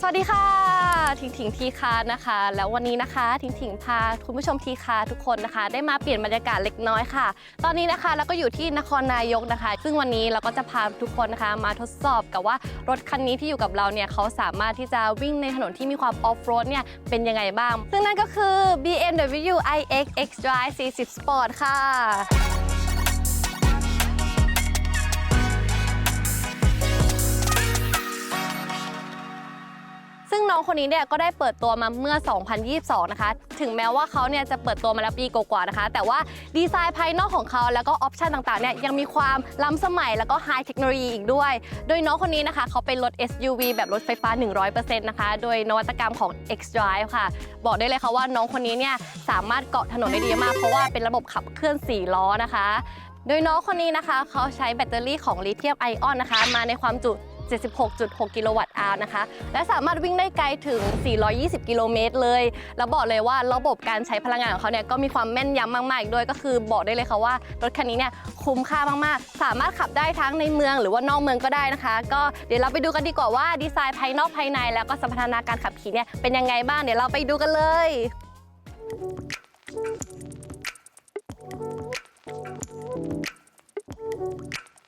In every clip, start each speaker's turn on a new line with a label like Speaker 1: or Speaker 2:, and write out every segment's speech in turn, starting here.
Speaker 1: สวัสดีค่ะถิงถิงทีคานะคะ แล้ววันนี้นะคะถิงถิงพาคุณผู้ชมทีคาทุกคนนะคะ ได้มาเปลี่ยนบรรยากาศเล็กน้อยค่ะ ตอนนี้นะคะเราก็อยู่ที่นครนายกนะคะ ซึ่งวันนี้เราก็จะพาทุกคนนะคะ มาทดสอบกับว่ารถคันนี้ที่อยู่กับเราเนี่ยเขาสามารถที่จะวิ่งในถนนที่มีความออฟโรดเนี่ยเป็นยังไงบ้าง ซึ่งนั่นก็คือ BMW iX X Drive 40 Sport ค่ะ ซึ่งน้องคนนี้เนี่ยก็ได้เปิดตัวมาเมื่อ 2022 นะคะ ถึงแม้ว่าเขาเนี่ยจะเปิดตัวมาแล้วปีกว่าๆนะคะ แต่ว่าดีไซน์ภายนอกของเขาแล้วก็ออปชันต่างๆเนี่ยยังมีความล้ำสมัยแล้วก็ไฮเทคโนโลยีอีกด้วย โดยน้องคนนี้นะคะเขาเป็นรถ SUV แบบรถไฟฟ้า 100%นะคะ โดยนวัตกรรมของ X Drive ค่ะ บอกได้เลยค่ะว่าน้องคนนี้เนี่ยสามารถเกาะถนนได้ดีมาก เพราะว่าเป็นระบบขับเคลื่อน4ล้อนะคะ โดยน้องคนนี้นะคะเขาใช้แบตเตอรี่ของลิเธียมไอออนนะคะ มาในความจุ 76.6 กิโลวัตต์อาร์นะคะ และสามารถวิ่งได้ไกลถึง 420 กิโลเมตรเลย แล้วบอกเลยว่าระบบการใช้พลังงานของเขาเนี่ยก็มีความแม่นยำมากๆอีกด้วยก็คือบอกได้เลยค่ะว่ารถคันนี้เนี่ยคุ้มค่ามากๆ สามารถขับได้ทั้งในเมืองหรือว่านอกเมืองก็ได้นะคะ ก็เดี๋ยวเราไปดูกันดีกว่าว่าดีไซน์ภายนอกภายในแล้วก็สมรรถนาการขับขี่เนี่ยเป็นยังไงบ้างเดี๋ยวเราไปดูกันเลย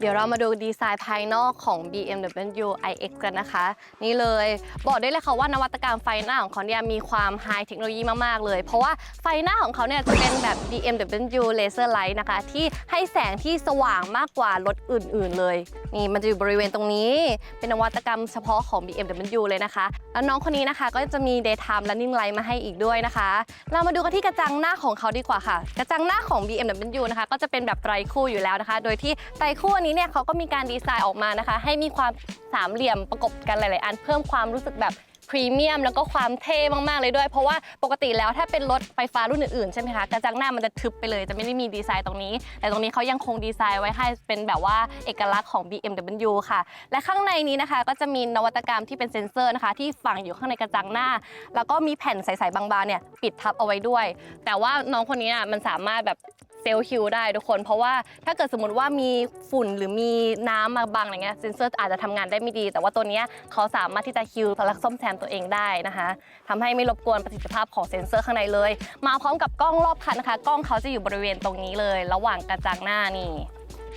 Speaker 1: เดี๋ยวเรามาดูดีไซน์ภายนอกของ BMW iX กันนะคะ นี่เลยบอกได้เลยค่ะว่านวัตกรรมไฟหน้าของเขาเนี่ยมีความไฮเทคโนโลยีมาก ๆ เลย เพราะว่าไฟหน้าของเขาเนี่ยจะเป็นแบบ BMW Laser Light นะคะ ที่ให้แสงที่สว่างมากกว่ารถอื่น ๆ เลย นี่มันจะอยู่บริเวณตรงนี้ เป็นนวัตกรรมเฉพาะของ BMW เลยนะคะ แล้วน้องคนนี้นะคะก็จะมี daytime running light มาให้อีกด้วยนะคะ เรามาดูกันที่กระจังหน้าของเขาดีกว่าค่ะ กระจังหน้าของ BMW นะคะก็จะเป็นแบบไตรคู่อยู่แล้วนะคะ โดยที่ไตรคู่อันนี้เนี่ยเขาก็มีการดีไซน์ออกมานะคะ ให้มีความสามเหลี่ยมประกบกันหลาย ๆ อันเพิ่มความรู้สึกแบบพรีเมียมแล้วก็ความเท่มาก ๆ เลยด้วย เพราะว่าปกติแล้วถ้าเป็นรถไฟฟ้ารุ่นอื่น ๆ ใช่ไหมคะกระจังหน้ามันจะทึบไปเลยจะไม่ได้มีดีไซน์ตรงนี้ แต่ตรงนี้เขายังคงดีไซน์ไว้ให้เป็นแบบว่าเอกลักษณ์ของ BMW ค่ะ และข้างในนี้นะคะ ก็จะมีนวัตกรรมที่เป็นเซ็นเซอร์นะคะ ที่ฝังอยู่ข้างในกระจังหน้า แล้วก็มีแผ่นใส ๆ บาง ๆ เนี่ยปิดทับเอาไว้ด้วย แต่ว่าน้องคนนี้น่ะมันสามารถแบบ เซลล์คิวได้ทุกคน เพราะว่าถ้าเกิดสมมติว่ามีฝุ่นหรือมีน้ำมาบังอะไรเงี้ยเซนเซอร์อาจจะทำงานได้ไม่ดี แต่ว่าตัวเนี้ยเขาสามารถที่จะคิวและซ่อมแซมตัวเองได้นะคะทำให้ไม่รบกวนประสิทธิภาพของเซนเซอร์ข้างในเลย มาพร้อมกับกล้องรอบคันนะคะ กล้องเขาจะอยู่บริเวณตรงนี้เลย ระหว่างกระจังหน้านี่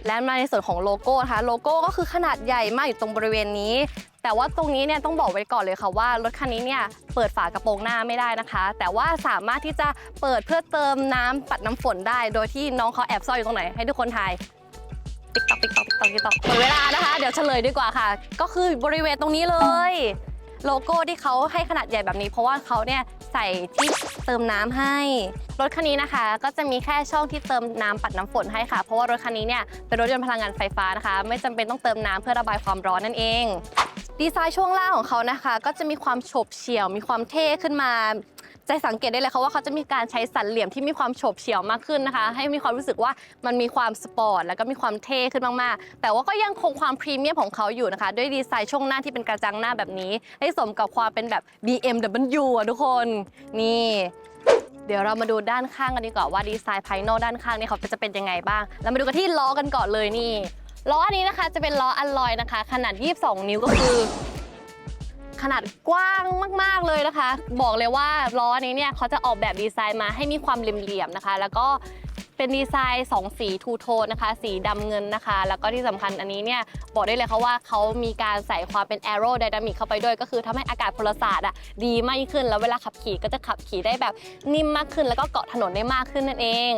Speaker 1: และมาในส่วนของโลโก้นะคะโลโก้ก็คือขนาดใหญ่มากอยู่ตรงบริเวณนี้ แต่ว่าตรงนี้เนี่ยต้องบอกไว้ก่อนเลยค่ะว่ารถคันนี้เนี่ยเปิดฝากระโปรงหน้าไม่ได้นะคะ แต่ว่าสามารถที่จะเปิดเพื่อเติมน้ำปัดน้ำฝนได้ โดยที่น้องเขาแอบซ่อนอยู่ตรงไหนให้ทุกคนทายติ๊กตอกติ๊กตอกติ๊กตอกติ๊กตอกหมดเวลานะคะ เดี๋ยวเฉลยดีกว่าค่ะ ก็คือบริเวณตรงนี้เลย โลโก้ที่เขาให้ขนาดใหญ่แบบนี้ เพราะว่าเขาเนี่ย ใส่ที่เติมน้ำให้ รถคันนี้นะคะ ก็จะมีแค่ช่องที่เติมน้ำปัดน้ำฝนให้ค่ะ เพราะว่ารถคันนี้เนี่ยเป็นรถยนต์พลังงานไฟฟ้านะคะ ไม่จำเป็นต้องเติมน้ำเพื่อระบายความร้อนนั่นเองดีไซน์ช่วงล่างของเขานะคะ ก็จะมีความโฉบเฉี่ยวมีความเท่ขึ้นมา จะสังเกตได้เลยค่ะว่าเขาจะมีการใช้สันเหลี่ยมที่มีความโฉบเฉี่ยวมากขึ้นนะคะ ให้มีความรู้สึกว่ามันมีความสปอร์ตแล้วก็มีความเท่ขึ้นมากๆ แต่ว่าก็ยังคงความพรีเมียมของเขาอยู่นะคะ ด้วยดีไซน์ช่วงหน้าที่เป็นกระจังหน้าแบบนี้ ให้สมกับความเป็นแบบ BMW อะทุกคน นี่เดี๋ยวเรามาดูด้านข้างกันดีกว่าว่าดีไซน์ภายนอกด้านข้างนี่เขาจะเป็นยังไงบ้างเรามาดูกันที่ล้อกันก่อนเลยนี่ ล้ออันนี้นะคะจะเป็นล้ออัลลอยนะคะ ขนาด 22 นิ้วก็คือ ขนาดกว้างมาก ๆเลยนะคะ บอกเลยว่าล้อนี้เนี่ยเขาจะออกแบบดีไซน์มาให้มีความเหลี่ยมๆนะคะ แล้วก็เป็นดีไซน์ 2 สีทูโทนนะคะ สีดำเงินนะคะ แล้วก็ที่สำคัญอันนี้เนี่ยบอกได้เลยค่ะว่าเขามีการใส่ความเป็นแอโร d y นามิกเข้าไปด้วยก็คือทำให้อากาศพลศาสตร์อะดีมากขึ้น แล้วเวลาขับขี่ก็จะขับขี่ได้แบบนิ่มมากขึ้น แล้วก็เกาะถนนได้มากขึ้นนั่นเอง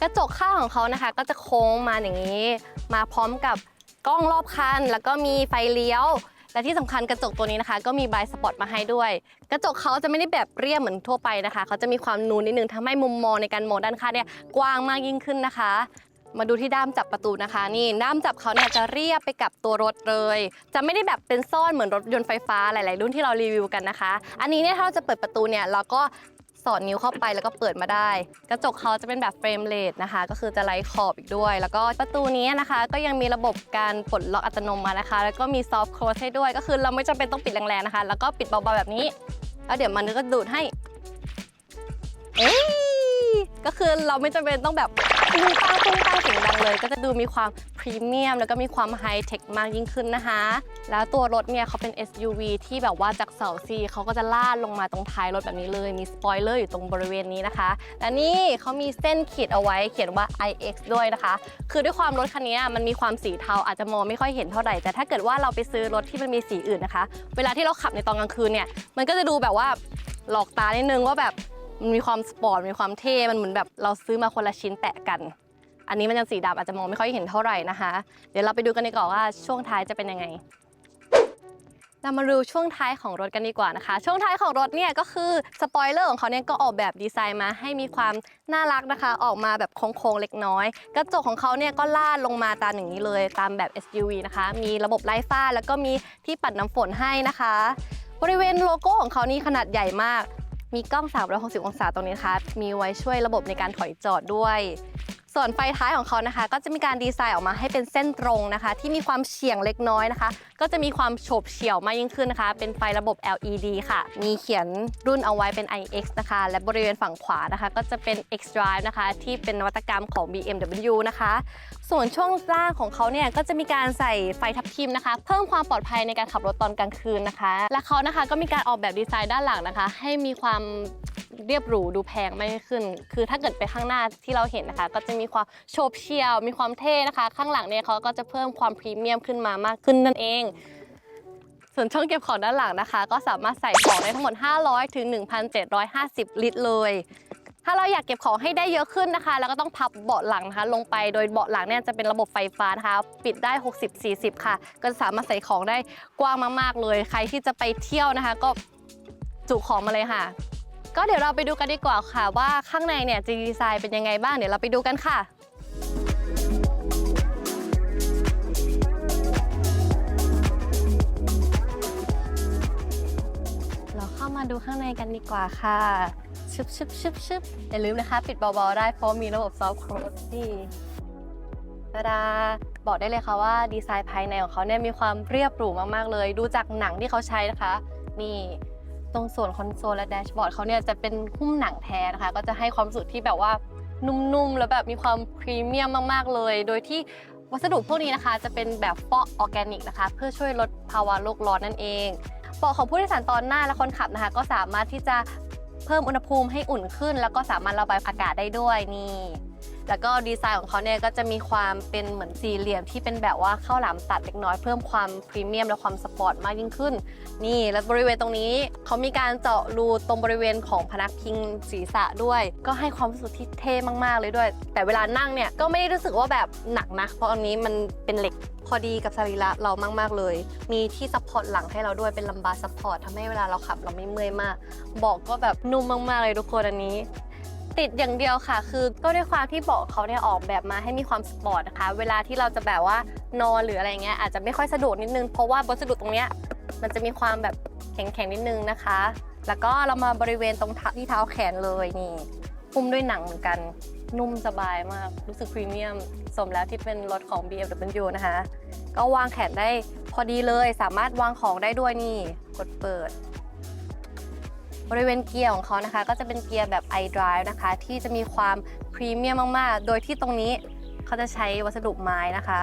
Speaker 1: กระจกข้างของเขานะคะ ก็จะโค้งมาอย่างนี้ มาพร้อมกับกล้องรอบคัน แล้วก็มีไฟเลี้ยว และที่สำคัญกระจกตัวนี้นะคะ ก็มีบายสปอตมาให้ด้วย กระจกเขาจะไม่ได้แบบเรียบเหมือนทั่วไปนะคะเขาจะมีความนูนนิดนึงทำให้มุมมองในการมองด้านข้างเนี่ยกว้างมากยิ่งขึ้นนะคะ มาดูที่ด้ามจับประตูนะคะ นี่ด้ามจับเขาเนี่ยจะเรียบไปกับตัวรถเลย จะไม่ได้แบบเป็นซ่อนเหมือนรถยนต์ไฟฟ้าหลาย ๆ รุ่นที่เรารีวิวกันนะคะ อันนี้เนี่ยถ้าเราจะเปิดประตูเนี่ยเราก็ สอดนิ้วเข้าไปแล้วก็เปิดมาได้ กระจกเขาจะเป็นแบบเฟรมเลสนะคะ ก็คือจะไร้ขอบอีกด้วย แล้วก็ประตูนี้นะคะ ก็ยังมีระบบการปลดล็อกอัตโนมัตินะคะ แล้วก็มีซอฟต์โคลสให้ด้วย ก็คือเราไม่จำเป็นต้องปิดแรงๆนะคะ แล้วก็ปิดเบาๆแบบนี้ แล้วเดี๋ยวมันก็ดูดให้ เอ๊ ก็คือเราไม่จำเป็นต้องแบบปุ้งปังปุ้งปังเสียงดังเลย ก็จะดูมีความพรีเมียมแล้วก็มีความไฮเทคมากยิ่งขึ้นนะคะ แล้วตัวรถเนี่ยเขาเป็น SUV ที่แบบว่าจากเสาซีเขาก็จะลาดลงมาตรงท้ายรถแบบนี้เลย มีสปอยเลอร์อยู่ตรงบริเวณนี้นะคะ และนี่เขามีเส้นขีดเอาไว้เขียนว่า iX ด้วยนะคะ คือด้วยความรถคันนี้มันมีความสีเทาอาจจะมองไม่ค่อยเห็นเท่าไหร่ แต่ถ้าเกิดว่าเราไปซื้อรถที่มันมีสีอื่นนะคะ เวลาที่เราขับในตอนกลางคืนเนี่ย มันก็จะดูแบบว่าหลอกตานิดนึงว่าแบบ มันมีความสปอร์ตมีความเท่มันเหมือนแบบเราซื้อมาคนละชิ้นแปะกัน อันนี้มันยังสีดำอาจจะมองไม่ค่อยเห็นเท่าไหร่นะคะ เดี๋ยวเราไปดูกันดีกว่าว่าช่วงท้ายจะเป็นยังไงเรามาดูช่วงท้ายของรถกันดีกว่านะคะ ช่วงท้ายของรถเนี่ยก็คือสปอยเลอร์ของเขาเนี่ยก็ออกแบบดีไซน์มาให้มีความน่ารักนะคะ ออกมาแบบโค้งๆเล็กน้อย กระจกของเขาเนี่ยก็ลาดลงมาตามอย่างนี้เลยตามแบบ SUV นะคะ มีระบบไร้ฝ้าแล้วก็มีที่ปัดน้ำฝนให้นะคะ บริเวณโลโก้ของเขานี่ขนาดใหญ่มาก มีกล้อง 360 องศาตรงนี้นะคะมีไว้ช่วยระบบในการถอยจอดด้วย ส่วนไฟท้ายของเขานะคะ ก็จะมีการดีไซน์ออกมาให้เป็นเส้นตรงนะคะ ที่มีความเฉียงเล็กน้อยนะคะ ก็จะมีความโฉบเฉี่ยวมากยิ่งขึ้นนะคะ เป็นไฟระบบ LED ค่ะ มีเขียนรุ่นเอาไว้เป็น iX นะคะ และบริเวณฝั่งขวานะคะ ก็จะเป็น X-Drive นะคะ ที่เป็นนวัตกรรมของ BMW นะคะส่วนช่วงล่างของเขาเนี่ยก็จะมีการใส่ไฟทับทิมนะคะ เพิ่มความปลอดภัยในการขับรถตอนกลางคืนนะคะ และเขานะคะก็มีการออกแบบดีไซน์ด้านหลังนะคะ ให้มีความเรียบหรูดูแพงมากขึ้น คือถ้าเกิดไปข้างหน้าที่เราเห็นนะคะ ก็จะมีความโฉบเฉี่ยว มีความเท่นะคะ ข้างหลังเนี่ยเขาก็จะเพิ่มความพรีเมียมขึ้นมามากขึ้นนั่นเอง ส่วนช่องเก็บของด้านหลังนะคะ ก็สามารถใส่ของได้ทั้งหมด 500 ถึง 1,750 ลิตรเลย ถ้าเราอยากเก็บของให้ได้เยอะขึ้นนะคะ แล้วก็ต้องพับเบาะหลังนะคะ ลงไปโดยเบาะหลังเนี่ยจะเป็นระบบไฟฟ้านะคะ ปิดได้ 60-40 ค่ะ ก็จะสามารถใส่ของได้กว้างมากๆเลย ใครที่จะไปเที่ยวนะคะ ก็จุของมาเลยค่ะ ก็เดี๋ยวเราไปดูกันดีกว่าค่ะ ว่าข้างในเนี่ยจะดีไซน์เป็นยังไงบ้างเดี๋ยวเราไปดูกันค่ะเราเข้ามาดูข้างในกันดีกว่าค่ะ ชึบชึบชึบชึบอย่าลืมนะคะ ปิดเบาๆได้เพราะมีระบบซอฟต์โคลสนี่ตาดาบอกได้เลยค่ะว่าดีไซน์ภายในของเขาเนี่ยมีความเรียบหรูมากๆเลย ดูจากหนังที่เขาใช้นะคะ นี่ตรงส่วนคอนโซลและแดชบอร์ดเขาเนี่ยจะเป็นหุ้มหนังแท้นะคะ ก็จะให้ความรู้สึกที่แบบว่านุ่มๆ แล้วแบบมีความพรีเมียมมากๆเลย โดยที่วัสดุพวกนี้นะคะ จะเป็นแบบฟอกออร์แกนิกนะคะ เพื่อช่วยลดภาวะโลกร้อนนั่นเองเบาะของผู้โดยสารตอนหน้าและคนขับนะคะ ก็สามารถที่จะ เพิ่มอุณหภูมิให้อุ่นขึ้น แล้วก็สามารถระบายอากาศได้ด้วยนี่ แล้วก็ดีไซน์ของเขาเนี่ยก็จะมีความเป็นเหมือนสี่เหลี่ยมที่เป็นแบบว่าข้าวหลามตัดเล็กน้อยเพิ่มความพรีเมียมและความสปอร์ตมากยิ่งขึ้น นี่และบริเวณตรงนี้เขามีการเจาะรูตรงบริเวณของพนักพิงศีรษะด้วย ก็ให้ความรู้สึกที่เท่มากๆเลยด้วย แต่เวลานั่งเนี่ยก็ไม่ได้รู้สึกว่าแบบหนักนะเพราะอันนี้มันเป็นเหล็กพอดีกับสรีระเรามาก ๆ เลย มีที่ซัพพอร์ตหลังให้เราด้วยเป็นลัมบาร์ซัพพอร์ตทำให้เวลาเราขับเราไม่เมื่อยมาก บอกก็แบบนุ่มมาก ๆ เลยทุกคนอันนี้ ติดอย่างเดียวค่ะ คือก็ด้วยความที่เบาะเขาเนี่ยออกแบบมาให้มีความสปอร์ตนะคะ เวลาที่เราจะแบบว่านอนหรืออะไรเงี้ยอาจจะไม่ค่อยสะดวกนิดนึง เพราะว่าวัสดุตรงเนี้ยมันจะมีความแบบแข็งๆนิดนึงนะคะ แล้วก็เรามาบริเวณตรงที่เท้าแขนเลยนี่หุ้มด้วยหนังเหมือนกันนุ่มสบายมาก รู้สึกพรีเมียม สมแล้วที่เป็นรถของ BMW นะคะ ก็วางแขนได้พอดีเลย สามารถวางของได้ด้วยนี่ กดเปิด บริเวณเกียร์ของเขานะคะ ก็จะเป็นเกียร์แบบ iDrive นะคะ ที่จะมีความพรีเมียมมาก ๆ โดยที่ตรงนี้เขาจะใช้วัสดุไม้นะคะ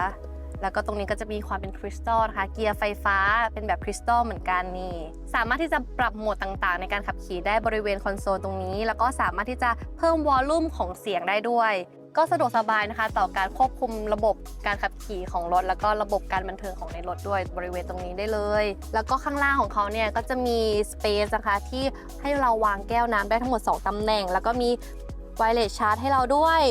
Speaker 1: แล้วก็ตรงนี้ก็จะมีความเป็นคริสตัลนะคะ เกียร์ไฟฟ้าเป็นแบบคริสตัลเหมือนกันนี่ สามารถที่จะปรับโหมดต่างๆ ในการขับขี่ได้บริเวณคอนโซลตรงนี้ แล้วก็สามารถที่จะเพิ่มวอลลุ่มของเสียงได้ด้วย ก็สะดวกสบายนะคะ ต่อการควบคุมระบบการขับขี่ของรถ แล้วก็ระบบการบันเทิงของในรถด้วยบริเวณตรงนี้ได้เลย แล้วก็ข้างล่างของเขาเนี่ยก็จะมีสเปซนะคะที่ให้เราวางแก้วน้ำได้ทั้งหมด 2ตำแหน่ง แล้วก็มีไวเลสชาร์จให้เราด้วย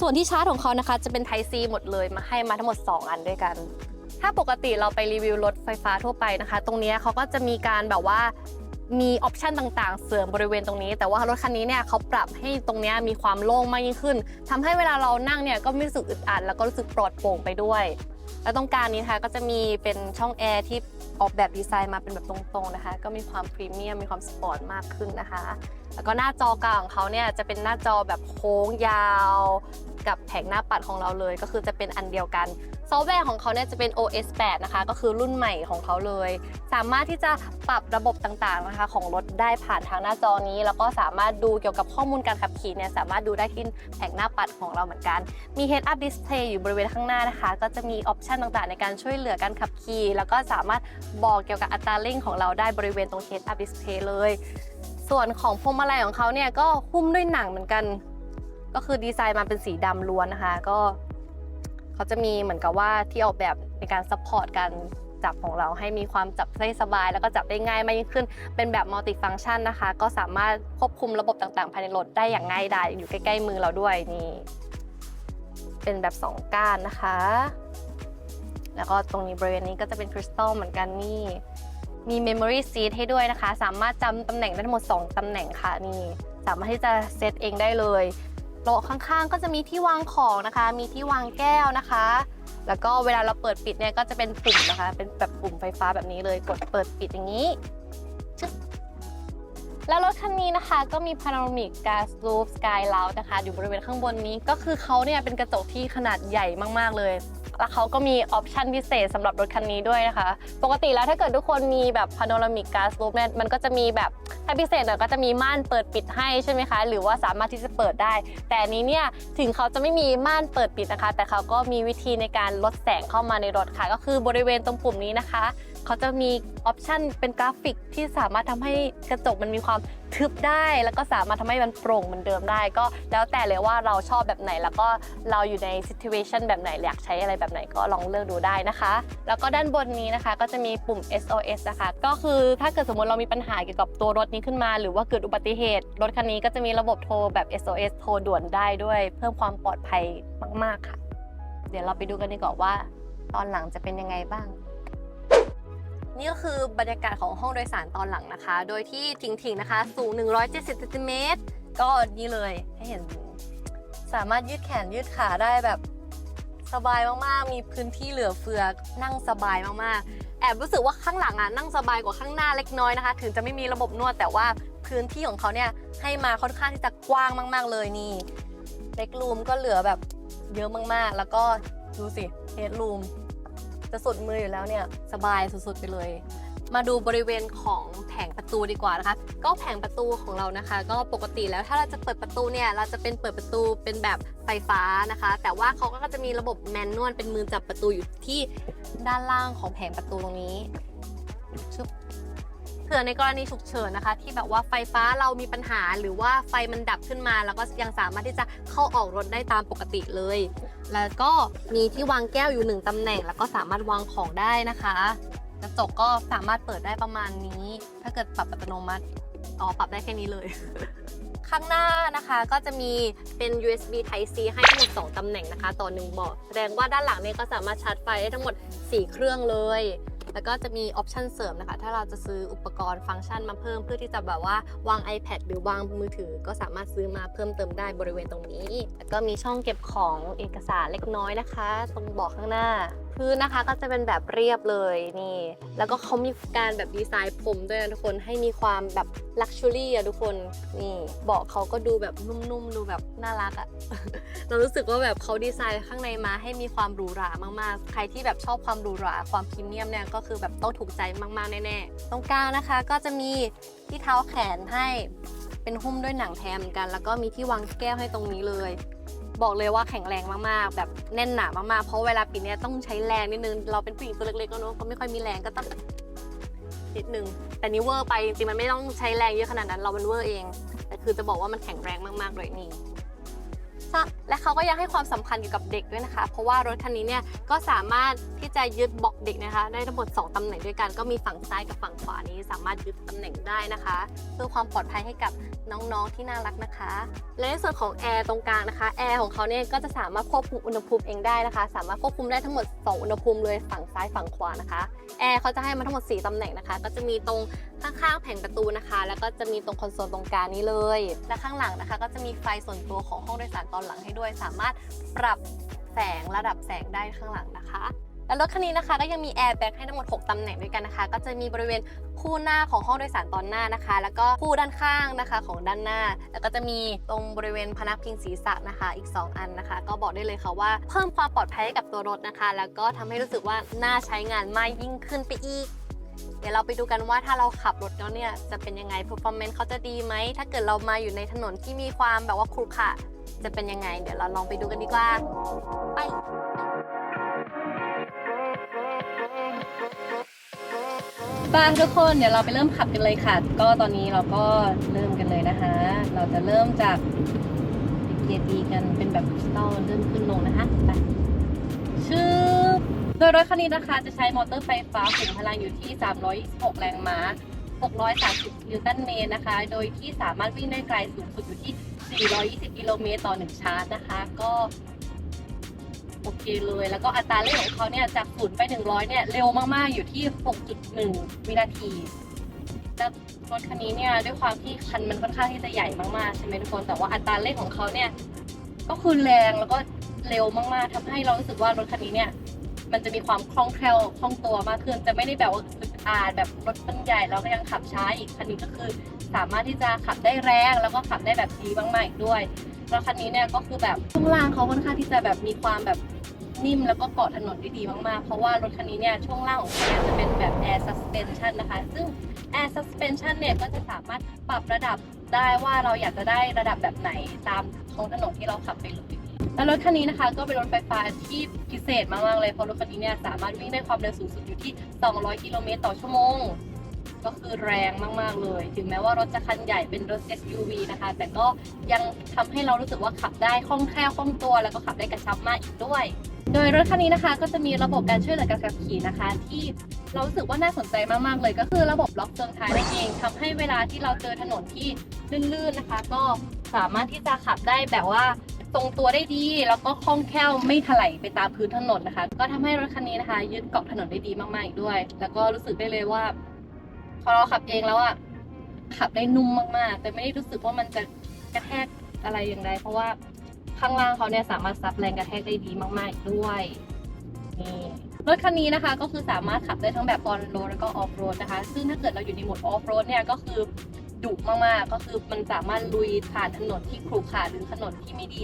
Speaker 1: ส่วนที่ชาร์จของเขานะคะจะเป็น Type C หมดเลยมาให้มาทั้งหมด 2 อันด้วยกัน ถ้าปกติเราไปรีวิวรถไฟฟ้าทั่วไปนะคะ ตรงนี้เขาก็จะมีการแบบว่า มีออปชันต่างๆ เสริมบริเวณตรงนี้ แต่ว่ารถคันนี้เนี่ยเขาปรับให้ตรงนี้มีความโล่งมากยิ่งขึ้นทำให้เวลาเรานั่งเนี่ยก็ไม่รู้สึกอึดอัดแล้วก็รู้สึกปลอดโปร่งไปด้วย แล้วตรงกลางนี้นะคะก็จะมีเป็นช่องแอร์ที่ออกแบบดีไซน์มาเป็นแบบตรงๆนะคะ ก็มีความพรีเมียมมีความสปอร์ตมากขึ้นนะคะ แล้วก็หน้าจอกลางของเขาเนี่ยจะเป็นหน้าจอแบบโค้งยาว กับแผงหน้าปัดของเราเลย ก็คือจะเป็นอันเดียวกันซอฟต์แวร์ของเขาเนี่ยจะเป็น OS 8 นะคะ ก็คือรุ่นใหม่ของเขาเลย สามารถที่จะปรับระบบต่างๆนะคะ ของรถได้ผ่านทางหน้าจอนี้ แล้วก็สามารถดูเกี่ยวกับข้อมูลการขับขี่เนี่ยสามารถดูได้ที่แผงหน้าปัดของเราเหมือนกัน มี Head Up Display อยู่บริเวณข้างหน้านะคะ ก็จะมีออปชันต่างๆ ในการช่วยเหลือการขับขี่แล้วก็สามารถบอกเกี่ยวกับอัตราเร่งของเราได้บริเวณตรง Head Up Display เลย ส่วนของพวงมาลัยของเขาเนี่ยก็หุ้มด้วยหนังเหมือนกัน ก็คือดีไซน์มาเป็นสีดำล้วนนะคะ ก็เขาจะมีเหมือนกับว่าที่ออกแบบในการซัพพอร์ตการจับของเราให้มีความจับได้สบาย แล้วก็จับได้ง่ายมากยิ่งขึ้น เป็นแบบมัลติฟัง c t ชันนะคะ ก็สามารถควบคุมระบบต่างๆ ภายในรถได้อย่างง่ายดายอยู่ใกล้ๆมือเราด้วยนี่เป็นแบบ 2 ก้านนะคะ แล้วก็ตรงนี้บริเวณนี้ก็จะเป็นคริสตัลเหมือนกันนี่มี Memory Seat ให้ด้วยนะคะ สามารถจำตำแหน่งได้ทั้งหมด 2ตำแหน่งค่ะนี่สามารถที่จะเซตเองได้เลย โต๊ะข้างๆ ก็จะมีที่วางของนะคะ มีที่วางแก้วนะคะ แล้วก็เวลาเราเปิดปิดเนี่ยก็จะเป็นปุ่มนะคะ เป็นแบบปุ่มไฟฟ้าแบบนี้เลย กดเปิดปิดอย่างนี้ชึแล้วรถคันนี้นะคะ ก็มี Panoramic Glass Roof Sky Lounge นะคะ อยู่บริเวณข้างบนนี้ ก็คือเขาเนี่ยเป็นกระจกที่ขนาดใหญ่มากๆเลย แล้วเขาก็มีออปชันพิเศษสำหรับรถคันนี้ด้วยนะคะ ปกติแล้วถ้าเกิดทุกคนมีแบบพาโนรามิกกาสรูปเนี่ยมันก็จะมีแบบถ้าพิเศษหน่อยก็จะมีม่านเปิดปิดให้ใช่ไหมคะ หรือว่าสามารถที่จะเปิดได้ แต่นี้เนี่ยถึงเขาจะไม่มีม่านเปิดปิดนะคะ แต่เขาก็มีวิธีในการลดแสงเข้ามาในรถค่ะ ก็คือบริเวณตรงปุ่มนี้นะคะ เขาจะมีออปชันเป็นกราฟิกที่สามารถทำให้กระจกมันมีความทึบได้ แล้วก็สามารถทำให้มันโปร่งเหมือนเดิมได้ ก็แล้วแต่เลยว่าเราชอบแบบไหน แล้วก็เราอยู่ใน situation แบบไหนอยากใช้อะไรแบบไหนก็ลองเลือกดูได้นะคะ แล้วก็ด้านบนนี้นะคะ ก็จะมีปุ่ม SOS นะคะ ก็คือถ้าเกิดสมมติเรามีปัญหาเกี่ยวกับตัวรถนี้ขึ้นมา หรือว่าเกิดอุบัติเหตุ รถคันนี้ก็จะมีระบบโทรแบบ SOS โทรด่วนได้ด้วย เพิ่มความปลอดภัยมาก ๆค่ะ เดี๋ยวเราไปดูกันดีกว่าว่า ตอนหลังจะเป็นยังไงบ้าง นี่ก็คือบรรยากาศของห้องโดยสารตอนหลังนะคะ โดยที่ถิงๆนะคะ สูง 170ซนติเมตรก็นี่เลยให้เห็น สามารถยืดแขนยืดขาได้แบบสบายมากๆ มีพื้นที่เหลือเฟือนั่งสบายมากๆ แอบรู้สึกว่าข้างหลังอะนั่งสบายกว่าข้างหน้าเล็กน้อยนะคะ ถึงจะไม่มีระบบนวดแต่ว่าพื้นที่ของเขาเนี่ยให้มาค่อนข้างที่จะกว้างมาก ๆ เลยนี่เล็กรูมก็เหลือแบบเยอะมากๆ แล้วก็ดูสิเฮดรูม จะสุดมืออยู่แล้วเนี่ยสบายสุดๆไปเลย มาดูบริเวณของแผงประตูดีกว่านะคะ ก็แผงประตูของเรานะคะ ก็ปกติแล้วถ้าเราจะเปิดประตูเนี่ยเราจะเป็นเปิดประตูเป็นแบบไฟฟ้านะคะ แต่ว่าเขาก็จะมีระบบแมนนวลเป็นมือจับประตูอยู่ที่ด้านล่างของแผงประตูตรงนี้ เผื่อในกรณีฉุกเฉินนะคะ ที่แบบว่าไฟฟ้าเรามีปัญหาหรือว่าไฟมันดับขึ้นมา แล้วก็ยังสามารถที่จะเข้าออกรถได้ตามปกติเลย แล้วก็มีที่วางแก้วอยู่หนึ่งตำแหน่ง แล้วก็สามารถวางของได้นะคะกระจกก็สามารถเปิดได้ประมาณนี้ ถ้าเกิดปรับอัตโนมัติอ๋อปรับได้แค่นี้เลย ข้างหน้านะคะก็จะมีเป็น USB Type C ให้ทั้งหมด2ตำแหน่งนะคะ ต่อ1เบาะแสดงว่าด้านหลังเนี่ยก็สามารถชาร์จไฟได้ทั้งหมด 4 เครื่องเลย แล้วก็จะมีออปชันเสริมนะคะ ถ้าเราจะซื้ออุปกรณ์ฟังก์ชันมาเพิ่ม เพื่อที่จะแบบว่าวาง iPad หรือวางมือถือ ก็สามารถซื้อมาเพิ่มเติมได้บริเวณตรงนี้ แล้วก็มีช่องเก็บของเอกสารเล็กน้อยนะคะ ตรงเบาะข้างหน้า พื้นนะคะก็จะเป็นแบบเรียบเลยนี่ แล้วก็เขามีการแบบดีไซน์ผมด้วยนะทุกคนให้มีความแบบลักชัวรี่อะทุกคนนี่เบาะเขาก็ดูแบบนุ่มๆ ดูแบบน่ารักอะเรารู้สึกว่าแบบเขาดีไซน์ข้างในมาให้มีความหรูหรามากๆ ใครที่แบบชอบความหรูหราความพรีเมียมเนี่ยก็คือแบบต้องถูกใจมากๆแน่ๆตรงกลางนะคะก็จะมีที่เท้าแขนให้เป็นหุ้มด้วยหนังแทมอนกัน แล้วก็มีที่วางแก้วให้ตรงนี้เลย บอกเลยว่าแข็งแรงมากๆ แบบแน่นหนามากๆ เพราะเวลาปิดเนี่ยต้องใช้แรงนิดนึง เราเป็นผู้หญิงตัวเล็กๆก็เนาะก็ไม่ค่อยมีแรงก็ต้องนิดนึง แต่นี่เวอร์ไปจริงๆมันไม่ต้องใช้แรงเยอะขนาดนั้น เรามันเวอร์เอง แต่คือจะบอกว่ามันแข็งแรงมากๆเลยนี่ และเขาก็ยังให้ความสำคัญเกี่ยวกับเด็กด้วยนะคะ เพราะว่ารถคันนี้เนี่ยก็สามารถที่จะยึดบาะเด็กนะคะ ได้ทั้งหมด 2ตำแหน่งด้วยกันก็มีฝั่งซ้ายกับฝั่งขวานี้ สามารถยึดตำแหน่งได้นะคะ เพื่อความปลอดภัยให้กับน้องๆที่น่ารักนะคะ และในส่วนของแอร์ตรงกลางนะคะแอร์ของเขาเนี่ยก็จะสามารถควบคุมอุณหภูมิเองได้นะคะ สามารถควบคุมได้ทั้งหมด 2 อุณหภูมิเลยฝั่งซ้ายฝั่งขวานะคะแอร์เขาจะให้มาทั้งหมด 4ตำแหน่งนะคะ ก็จะมีตรง ข้างๆแผงประตูนะคะ แล้วก็จะมีตรงคอนโซลตรงกลางนี้เลย และข้างหลังนะคะ ก็จะมีไฟส่วนตัวของห้องโดยสารตอนหลังให้ด้วย สามารถปรับแสงระดับแสงได้ข้างหลังนะคะแล้วรถคันนี้นะคะก็ยังมีแอร์แบ็กให้ทั้งหมด 6 ตำแหน่งด้วยกันนะคะ ก็จะมีบริเวณคู่หน้าของห้องโดยสารตอนหน้านะคะ แล้วก็คู่ด้านข้างนะคะของด้านหน้า แล้วก็จะมีตรงบริเวณพนักพิงศีรษะนะคะ อีก 2 อันนะคะ ก็บอกได้เลยค่ะว่าเพิ่มความปลอดภัยให้กับตัวรถนะคะ แล้วก็ทำให้รู้สึกว่าน่าใช้งานมากยิ่งขึ้นไปอีก เดี๋ยวเราไปดูกันว่าถ้าเราขับรถแล้วเนี่ยจะเป็นยังไง performance เขาจะดีไหม ถ้าเกิดเรามาอยู่ในถนนที่มีความแบบว่าครุขระจะเป็นยังไง เดี๋ยวเราลองไปดูกันดีกว่า ไปบ้างทุกคนเดี๋ยวเราไปเริ่มขับกันเลยค่ะ ก็ตอนนี้เราก็เริ่มกันเลยนะคะ เราจะเริ่มจากเกียร์ดีกันเป็นแบบคริสตัลเริ่มขึ้นลงนะคะไปชื่อ ดยรถคันนี้นะคะจะใช้มอเตอร์ไฟฟ้าขุมพลังอยู่ที่ 326 แรงม้า 630 นิวตันเมตรนะคะ โดยที่สามารถวิ่งได้ไกลสูงสุดอยู่ที่ 420 กิโลเมตรต่อ 1 ชาร์จนะคะ ก็โอเคเลย แล้วก็อัตราเร่งของเขาเนี่ยจากศูนย์ไป 100 เนี่ยเร็วมาก ๆ อยู่ที่ 6.1 วินาทีแล้วรถคันนี้เนี่ยด้วยความที่คันมันค่อนข้างที่จะใหญ่มาก ๆ ใช่ไหมทุกคน แต่ว่าอัตราเร่งของเขาเนี่ยก็คือแรงแล้วก็เร็วมาก ๆทำให้เรารู้สึกว่ารถคันนี้เนี่ย มันจะมีความคล่องแคล่วคล่องตัวมากขึ้น จะไม่ได้แบบว่าอึดอัดแบบรถมันใหญ่แล้วก็ยังขับช้าอีกคันนี้ก็คือ สามารถที่จะขับได้แรงแล้วก็ขับได้แบบดีมากๆอีกด้วยรถคันนี้เนี่ยก็คือแบบช่วงล่างเขาค่อนข้างที่จะแบบมีความแบบนิ่มแล้วก็เกาะถนนได้ดีมากๆ เพราะว่ารถคันนี้เนี่ยช่วงล่างของเขาเนี่ยจะเป็นแบบ air suspension นะคะ ซึ่ง air suspension เนี่ยก็จะสามารถปรับระดับได้ว่าเราอยากจะได้ระดับแบบไหนตามท้องถนนที่เราขับไปเลย แล้วรถคันนี้นะคะก็เป็นรถไฟฟ้าที่พิเศษมากๆเลยเพราะรถคันนี้เนี่ยสามารถวิ่งได้ความเร็วสูงสุดอยู่ที่ 200 กิโลเมตรต่อชั่วโมง ก็คือแรงมากๆเลย ถึงแม้ว่ารถจะคันใหญ่เป็นรถ SUV นะคะ แต่ก็ยังทำให้เรารู้สึกว่าขับได้คล่องแคล่วคล่องตัว แล้วก็ขับได้กระชับมากอีกด้วย โดยรถคันนี้นะคะ ก็จะมีระบบการช่วยเหลือการขับขี่นะคะ ที่เรารู้สึกว่าน่าสนใจมากๆเลย ก็คือระบบล็อกเชิงท้ายนั่นเองทำให้เวลาที่เราเจอถนนที่ลื่นๆนะคะ ก็สามารถที่จะขับได้แบบว่า ทรงตัวได้ดี แล้วก็คล่องแคล่วไม่ถลายไปตามพื้นถนนนะคะ ก็ทำให้รถคันนี้นะคะ ยึดเกาะถนนได้ดีมากๆอีกด้วย แล้วก็รู้สึกได้เลยว่า พอเราขับเองแล้วอะขับได้นุ่มมากๆ แต่ไม่ได้รู้สึกว่ามันจะกระแทกอะไรอย่างไร เพราะว่าข้างล่างเขาเนี่ยสามารถซับแรงกระแทกได้ดีมากๆอีกด้วยนี่รถคันนี้นะคะก็คือสามารถขับได้ทั้งแบบออนโรดแล้วก็ออฟโรดนะคะ ซึ่งถ้าเกิดเราอยู่ในโหมดออฟโรดเนี่ยก็คือ ดุมากๆ ก็คือมันสามารถลุยผ่านถนนที่ขรุขระหรือถนนที่ไม่ดี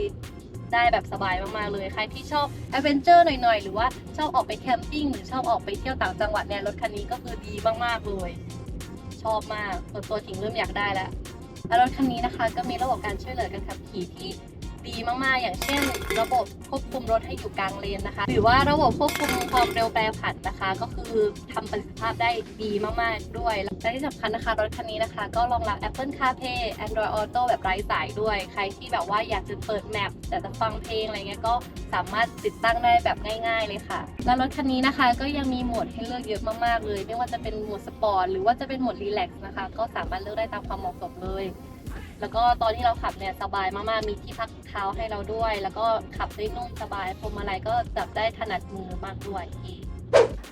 Speaker 1: ได้แบบสบายมากๆเลย ใครที่ชอบแอดเวนเจอร์หน่อยๆ หรือว่าชอบออกไปแคมปิ้งหรือชอบออกไปเที่ยวต่างจังหวัดเนี่ยรถคันนี้ก็คือดีมากๆเลย ชอบมากส่วนตัวถิงเริ่มอยากได้แล้วแล้วรถคันนี้นะคะ ก็มีระบบการช่วยเหลือการขับขี่ที่ ดีมากๆ อย่างเช่น ระบบควบคุมรถให้อยู่กลางเลนนะคะ หรือว่าระบบควบคุมความเร็วแปรผันนะคะ ก็คือทำประสิทธิภาพได้ดีมากๆด้วย และที่สำคัญนะคะ รถคันนี้นะคะ ก็รองรับ Apple CarPlay Android Auto แบบไร้สายด้วย ใครที่แบบว่าอยากจะเปิดแมปแต่จะฟังเพลงอะไรเงี้ยก็สามารถติดตั้งได้แบบง่าย ๆ เลยค่ะ แล้วรถคันนี้นะคะก็ยังมีโหมดให้เลือกเยอะมากๆเลย ไม่ว่าจะเป็นโหมดสปอร์ตหรือว่าจะเป็นโหมดรีแลกซ์นะคะ ก็สามารถเลือกได้ตามความเหมาะสมเลย แล้วก็ตอนที่เราขับเนี่ยสบายมากๆ มีที่พักเท้าให้เราด้วย แล้วก็ขับได้นุ่มสบายพวงมาลัยก็จับได้ถนัดมือมากด้วยก็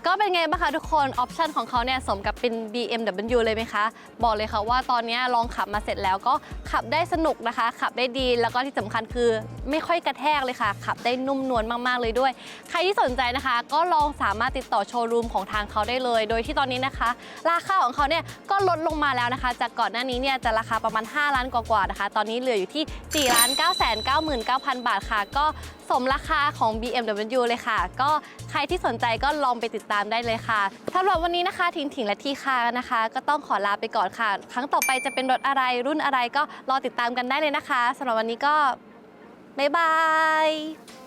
Speaker 1: ก็เป็นไงบ้างคะทุกคน ออปชันของเขาเนี่ยสมกับเป็น BMW เลยไหมคะ บอกเลยค่ะว่าตอนนี้ลองขับมาเสร็จแล้วก็ขับได้สนุกนะคะ ขับได้ดีแล้วก็ที่สำคัญคือไม่ค่อยกระแทกเลยค่ะ ขับได้นุ่มนวลมากๆเลยด้วย ใครที่สนใจนะคะ ก็ลองสามารถติดต่อโชว์รูมของทางเขาได้เลย โดยที่ตอนนี้นะคะ ราคาของเขาเนี่ยก็ลดลงมาแล้วนะคะ จากก่อนหน้านี้เนี่ยจะราคาประมาณ 5 ล้านกว่าๆนะคะ ตอนนี้เหลืออยู่ที่4ล้าน9 9 9 9 0 0 บาทค่ะ ก็สมราคาของ BMW เลยค่ะ ก็ใครที่สนใจก็ลองไปติดตามได้เลยค่ะสำหรับวันนี้นะคะถิงถิงและทีคานะคะ ก็ต้องขอลาไปก่อนค่ะ ครั้งต่อไปจะเป็นรถอะไรรุ่นอะไรก็รอติดตามกันได้เลยนะคะสำหรับวันนี้ก็บ๊ายบาย